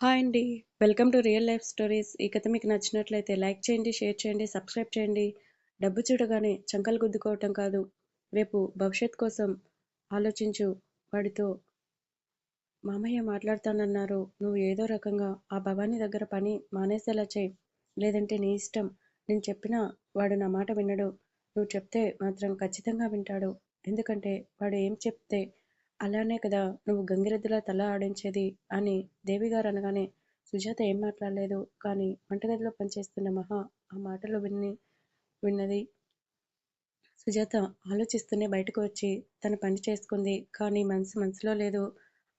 Hi అండి. Welcome to real life stories. ఈ కథ మీకు నచ్చినట్లయితే లైక్ చేయండి షేర్ చేయండి సబ్స్క్రైబ్ చేయండి. డబ్బు చూడగానే చంకలు గుద్దుకోవటం కాదు. రేపు భవిష్యత్ కోసం ఆలోచించు. వాడితో మామయ్య మాట్లాడతానన్నారు. నువ్వు ఏదో రకంగా ఆ భవానీ దగ్గర పని మానేసేలా చేయి. లేదంటే నీ ఇష్టం. నేను చెప్పినా వాడు నా మాట వినడు. నువ్వు చెప్తే మాత్రం ఖచ్చితంగా వింటాడు. ఎందుకంటే వాడు ఏం చెప్తే అలానే కదా నువ్వు గంగిరెద్దులా తల ఆడించేది అని దేవిగారు అనగానే సుజాత ఏం మాట్లాడలేదు కానీ వంటగదిలో పనిచేస్తున్న మహా ఆ మాటలు విన్ని విన్నది. సుజాత ఆలోచిస్తూనే బయటకు వచ్చి తన పని చేసుకుంది కానీ మనసు మనసులో లేదు.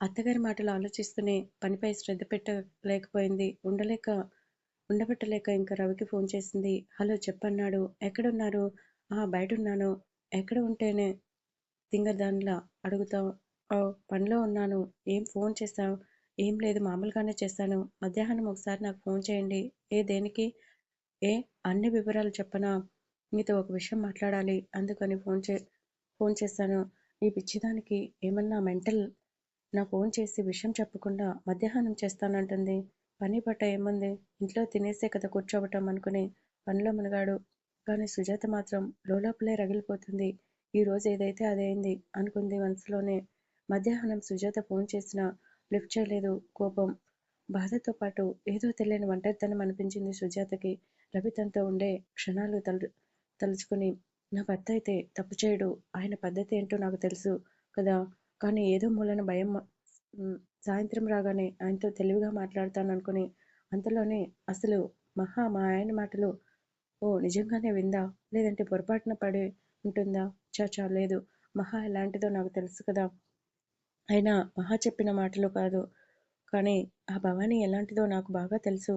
అత్తగారి మాటలు ఆలోచిస్తూనే పనిపై శ్రద్ధ పెట్టలేకపోయింది. ఉండలేక ఉండబట్టలేక ఇంకా రవికి ఫోన్ చేసింది. హలో చెప్పన్నాడు. ఎక్కడున్నారు? ఆ బయట ఉన్నాను ఎక్కడ ఉంటేనే తింగరదానిలా అడుగుతా పనిలో ఉన్నాను. ఏం ఫోన్ చేశావు? ఏం లేదు మామూలుగానే చేశాను. మధ్యాహ్నం ఒకసారి నాకు ఫోన్ చేయండి. ఏ దేనికి? ఏ అన్ని వివరాలు చెప్పనా? మీతో ఒక విషయం మాట్లాడాలి. అందుకని ఫోన్ చే ఫోన్ చేశాను. ఈ పిచ్చిదానికి ఏమన్నా మెంటల్ నా ఫోన్ చేసి విషయం చెప్పకుండా మధ్యాహ్నం చేస్తానంటుంది. పని పట్ట ఏముంది? ఇంట్లో తినేసే కదా కూర్చోవటం అనుకుని పనిలో మునగాడు. కానీ సుజాత మాత్రం లోపలే రగిలిపోతుంది. ఈరోజు ఏదైతే ఏదైతే అదైంది అనుకుంది మనసులోనే. మధ్యాహ్నం సుజాత ఫోన్ చేసినా లిఫ్ట్ చేయలేదు కోపం. బాధతో పాటు ఏదో తెలియని ఒంటరితనం అనిపించింది సుజాతకి. రవి తనతో ఉండే క్షణాలు తలు తలుచుకుని నా భర్త అయితే తప్పు చేయడు. ఆయన పద్ధతి ఏంటో నాకు తెలుసు కదా. కానీ ఏదో మూలన భయం సాయంత్రం రాగానే ఆయనతో తెలివిగా మాట్లాడతాను అనుకుని అంతలోనే అసలు మహా మా ఆయన మాటలు ఓ నిజంగానే విందా? లేదంటే పొరపాటున పడి ఉంటుందా? చాచా లేదు. మహా ఎలాంటిదో నాకు తెలుసు కదా. అయినా మహా చెప్పిన మాటలు కాదు. కానీ ఆ భవానీ ఎలాంటిదో నాకు బాగా తెలుసు.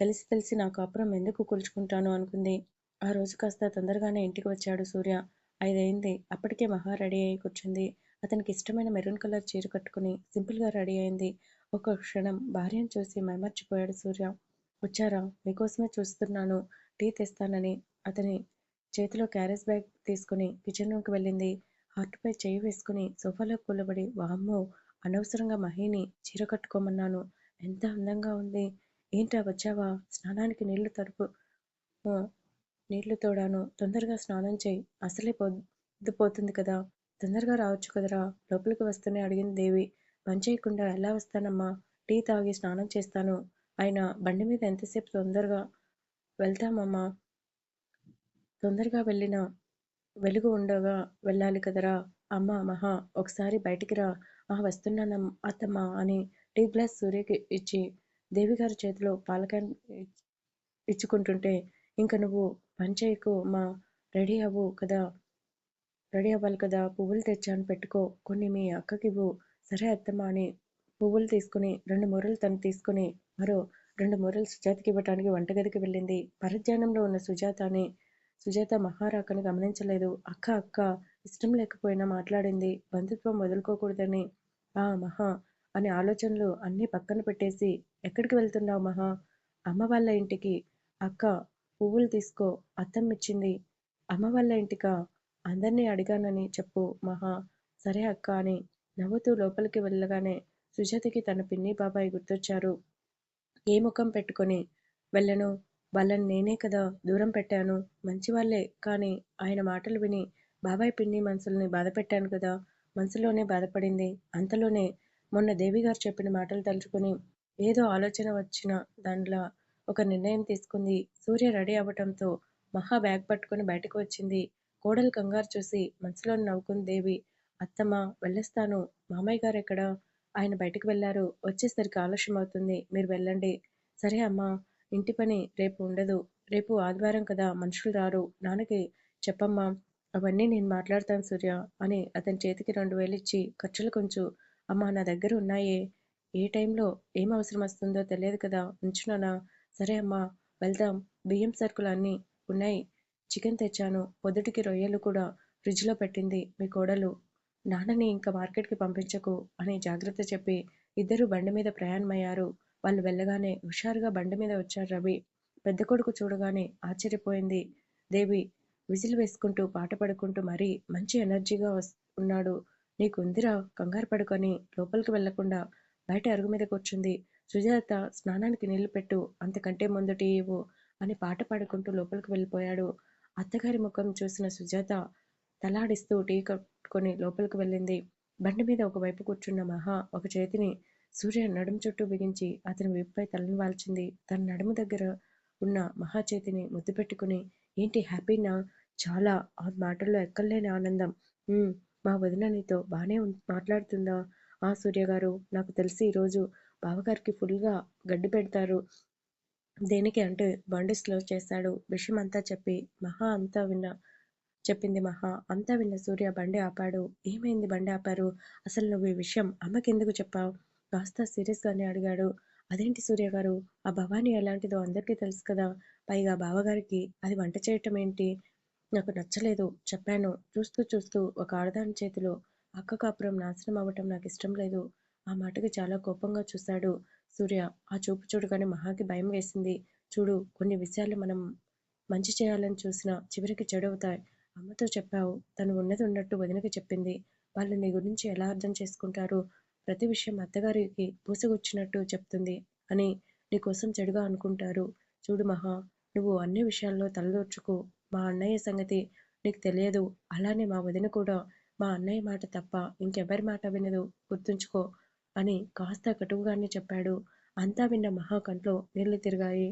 తెలిసి తెలిసి నా కాపురం ఎందుకు కూల్చుకుంటాను అనుకుంది. ఆ రోజు కాస్త తొందరగానే ఇంటికి వచ్చాడు సూర్య. ఐదైంది అప్పటికే మహా రెడీ అయి కూర్చుంది. అతనికి ఇష్టమైన మెరూన్ కలర్ చీర కట్టుకుని సింపుల్గా రెడీ అయింది. ఒక క్షణం భార్యను చూసి మైమర్చిపోయాడు సూర్య. వచ్చారా? మీకోసమే చూస్తున్నాను. టీ తెస్తానని. అతని చేతిలో క్యారేజ్ బ్యాగ్ తీసుకుని కిచెన్ రూమ్కి వెళ్ళింది. హార్ట్పై చేయి వేసుకుని సోఫాలో కూలబడి వామ్మో అనవసరంగా మహిని చీర కట్టుకోమన్నాను. ఎంత అందంగా ఉంది. ఏంటా వచ్చావా? స్నానానికి నీళ్ళు తడుపు. నీళ్ళు తోడాను. తొందరగా స్నానం చేయి. అసలే పొద్దుపోతుంది కదా. తొందరగా రావచ్చు కదరా. లోపలికి వస్తూనే అడిగింది దేవి. పని చేయకుండా ఎలా వస్తానమ్మా? టీ తాగి స్నానం చేస్తాను. ఆయన బండి మీద ఎంతసేపు తొందరగా వెళ్తామమ్మా? తొందరగా వెళ్ళిన వెలుగు ఉండగా వెళ్ళాలి కదరా? అమ్మ మహా ఒకసారి బయటికి రా. ఆ వస్తున్నానం అత్తమ్మ అని టీ గ్లాస్ సూర్యకి ఇచ్చి దేవిగారి చేతిలో పాలకాన్ ఇచ్చుకుంటుంటే ఇంక నువ్వు పంచాయకు మా రెడీ అవ్వు కదా? రెడీ అవ్వాలి కదా? పువ్వులు తెచ్చాను పెట్టుకో. కొన్ని మీ అక్కకివ్వు. సరే అత్తమ్మ అని పువ్వులు తీసుకుని రెండు మూరలు తను తీసుకుని మరో రెండు మూరలు సుజాతకి ఇవ్వటానికి వంటగదికి వెళ్ళింది. పరధ్యానంలో ఉన్న సుజాతని సుజాత మహారాకను గమనించలేదు. అక్క అక్క ఇష్టం లేకపోయినా మాట్లాడింది. బంధుత్వం వదులుకోకూడదని. ఆ మహా అనే ఆలోచనలు అన్నీ పక్కన పెట్టేసి ఎక్కడికి వెళ్తున్నావు మహా? అమ్మ వాళ్ళ ఇంటికి. అక్క పువ్వులు తీసుకో అత్తమ్మిచ్చింది. అమ్మ వాళ్ళ ఇంటికా? అందరినీ అడిగానని చెప్పు మహా. సరే అక్క అని నవ్వుతూ లోపలికి వెళ్ళగానే సుజాతకి తన పిన్ని బాబాయ్ గుర్తొచ్చారు. ఏ ముఖం పెట్టుకొని వెళ్ళను? వాళ్ళని నేనే కదా దూరం పెట్టాను. మంచివాళ్ళే కానీ ఆయన మాటలు విని బాబాయ్ పిన్ని మనసుల్ని బాధపెట్టాను కదా. మనసులోనే బాధపడింది. అంతలోనే మొన్న దేవిగారు చెప్పిన మాటలు తలుచుకుని ఏదో ఆలోచన వచ్చిన దానిలో ఒక నిర్ణయం తీసుకుంది. సూర్య రెడీ అవ్వటంతో మహా బ్యాగ్ పట్టుకుని బయటకు వచ్చింది. కోడలు కంగారు చూసి మనసులో నవ్వుకుంది దేవి. అత్తమ్మ వెళ్ళొస్తాను. మామయ్య గారు ఎక్కడ? ఆయన బయటకు వెళ్ళారు. వచ్చేసరికి ఆలస్యం అవుతుంది మీరు వెళ్ళండి. సరే అమ్మా. ఇంటి పని రేపు ఉండదు. రేపు ఆదివారం కదా మనుషులు రారు. నాన్నకి చెప్పమ్మా అవన్నీ నేను మాట్లాడతాను సూర్య అని అతని చేతికి రెండు వేలు ఇచ్చి ఖర్చులు కొంచెం. అమ్మా నా దగ్గర ఉన్నాయే. ఏ టైంలో ఏం అవసరం వస్తుందో తెలియదు కదా. ఉంచునానా సరే అమ్మా వెళ్దాం. బియ్యం సరుకులు అన్నీ ఉన్నాయి. చికెన్ తెచ్చాను. పొద్దుటికి రొయ్యలు కూడా ఫ్రిడ్జ్లో పెట్టింది మీ కోడలు. నాన్నని ఇంకా మార్కెట్కి పంపించకు అని జాగ్రత్త చెప్పి ఇద్దరు బండి మీద ప్రయాణమయ్యారు. వాళ్ళు వెళ్ళగానే హుషారుగా బండి మీద వచ్చాడు రవి. పెద్ద కొడుకు చూడగానే ఆశ్చర్యపోయింది. దేవి విజిల్ వేసుకుంటూ పాట పడుకుంటూ మరీ మంచి ఎనర్జీగా ఉన్నాడు. నీకుందిరా కంగారు పడుకొని లోపలికి వెళ్ళకుండా బయట అరుగు మీద కూర్చుంది. సుజాత స్నానానికి నీళ్ళు పెట్టు అంతకంటే ముందు టీ ఇవ్వు అని పాట పాడుకుంటూ లోపలికి వెళ్ళిపోయాడు. అత్తగారి ముఖం చూసిన సుజాత తలాడిస్తూ టీ కట్టుకొని లోపలికి వెళ్ళింది. బండి మీద ఒకవైపు కూర్చున్న మహా ఒక చేతిని సూర్య నడుము చుట్టూ బిగించి అతని విప్పై తలను వాల్చింది. తన నడుము దగ్గర ఉన్న మహా చేతిని ముద్దు పెట్టుకుని ఏంటి హ్యాపీనా చాలా ఆ మాటల్లో ఎక్కలేని ఆనందం. మా వదిన నీతో బాగానే మాట్లాడుతుందా? ఆ సూర్య గారు నాకు తెలిసి ఈరోజు బావగారికి ఫుల్గా గడ్డి పెడతారు. దేనికి అంటే బండి స్లో చేశాడు విషయం అంతా చెప్పి మహా అంతా విన్న చెప్పింది మహా. అంతా విన్న సూర్య బండి ఆపాడు. ఏమైంది బండి ఆపారు? అసలు నువ్వు ఈ విషయం అమ్మకెందుకు చెప్పావు? కాస్త సీరియస్గానే అడిగాడు. అదేంటి సూర్య గారు? ఆ భవానీ ఎలాంటిదో అందరికీ తెలుసు కదా. పైగా బావగారికి అది వంట చేయటం ఏంటి? నాకు నచ్చలేదు. చెప్పాను. చూస్తూ చూస్తూ ఒక ఆడదాని చేతిలో అక్క కాపురం నాశనం అవ్వటం నాకు ఇష్టం లేదు. ఆ మాటకి చాలా కోపంగా చూశాడు సూర్య. ఆ చూపు చూడగానే మహాకి భయం వేసింది. చూడు కొన్ని విషయాలు మనం మంచి చేయాలని చూసినా చివరికి చెడవుతాయి. అమ్మతో చెప్పావు. తను ఉన్నది ఉన్నట్టు వదినకి చెప్పింది. వాళ్ళు నీ గురించి ఎలా అర్థం చేసుకుంటారు? ప్రతి విషయం అత్తగారికి పూసగొచ్చినట్టు చెప్తుంది అని నీకోసం చెడుగా అనుకుంటారు. చూడు మహా నువ్వు అన్ని విషయాల్లో తలదోర్చుకు మా అన్నయ్య సంగతి నీకు తెలియదు. అలానే మా వదిన కూడా. మా అన్నయ్య మాట తప్ప ఇంకెవరి మాట వినదు. గుర్తుంచుకో అని కాస్త కటువుగానే చెప్పాడు. అంతా విన్న మహా కంట్లో నీళ్ళు తిరిగాయి.